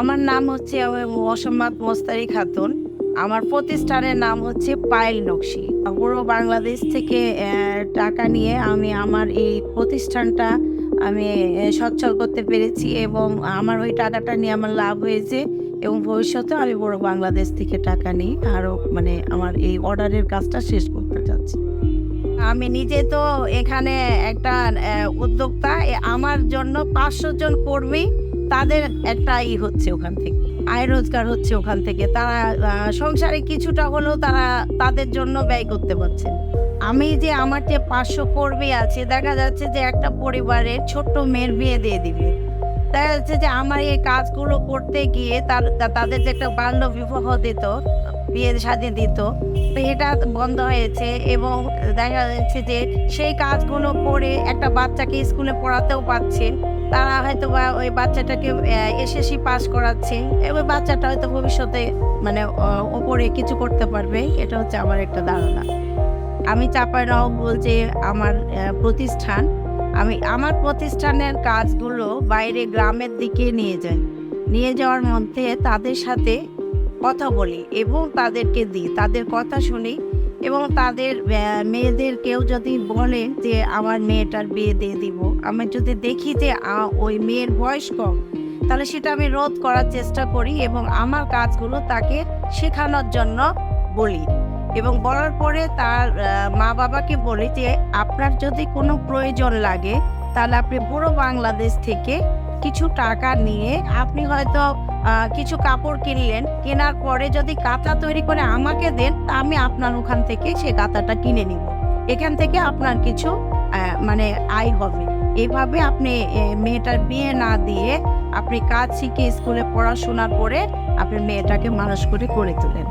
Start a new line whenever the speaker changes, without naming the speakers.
আমার নাম হচ্ছে মোসাম্মদ মোস্তারি খাতুন। আমার প্রতিষ্ঠানের নাম হচ্ছে পায়েল নকশি। পুরো বাংলাদেশ থেকে টাকা নিয়ে আমি আমার এই প্রতিষ্ঠানটা আমি সচ্ছল করতে পেরেছি এবং আমার ওই টাকাটা নিয়ে আমার লাভ হয়েছে এবং ভবিষ্যতে আমি পুরো বাংলাদেশ থেকে টাকা নিই আরও মানে আমার এই অর্ডারের কাজটা শেষ করতে চাচ্ছি। আমি নিজে তো এখানে একটা উদ্যোক্তা। আমার জন্য পাঁচশো জন কর্মী তাদের একটা ই হচ্ছে ওখান থেকে, আয় রোজগার হচ্ছে ওখান থেকে। তারা সংসারে কিছুটা হলেও তারা তাদের জন্য ব্যয় করতে পারছে আমি যে আমার যে পাঁচশো কর্মী আছে, দেখা যাচ্ছে যে একটা পরিবারের ছোট্ট মেয়ের বিয়ে দিয়ে দিবে। দেখা যাচ্ছে যে আমার এই কাজগুলো করতে গিয়ে তার, তাদের যে একটা বাল্য বিবাহ দিত, বিয়ে শাদি দিত, তো এটা বন্ধ হয়েছে এবং দেখা যাচ্ছে যে সেই কাজগুলো করে একটা বাচ্চাকে স্কুলে পড়াতেও পাচ্ছে তারা হয়তো বা ওই বাচ্চাটাকে এসএসসি পাস করাচ্ছে। এবং বাচ্চাটা হয়তো ভবিষ্যতে মানে ওপরে কিছু করতে পারবে। এটা হচ্ছে আমার একটা ধারণা। আমি চাপাইরাও বলছে, আমার প্রতিষ্ঠান। আমি, আমার প্রতিষ্ঠানের কাজগুলো বাইরে গ্রামের দিকে নিয়ে যাই। নিয়ে যাওয়ার মধ্যে তাদের সাথে কথা বলি এবং তাদেরকে দিই। তাদের কথা শুনি। এবং তাদের আহ, মেয়েদের কেউ যদি বলে যে আমার মেয়েটার বিয়ে দিয়ে দিব আমি যদি দেখি যে ওই মেয়ের বয়স কম তাহলে সেটা আমি রোধ করার চেষ্টা করি এবং আমার কাজগুলো তাকে শেখানোর জন্য বলি। এবং বলার পরে তার মা বাবাকে বলি যে আপনার যদি কোনো প্রয়োজন লাগে তাহলে আপনি পুরো বাংলাদেশ থেকে কিছু টাকা নিয়ে আপনি হয়তো কিছু কাপড় কিনলেন। কেনার পরে যদি কাঁথা তৈরি করে আমাকে দেন, তা আমি আপনার ওখান থেকে সে কাঁথাটা কিনে নিব। এখান থেকে আপনার কিছু মানে আয় হবে। এভাবে আপনি মেয়েটার বিয়ে না দিয়ে আপনি কাজ শিখে স্কুলে পড়াশোনা করে আপনি মেয়েটাকে মানুষ করে করে তোলেন।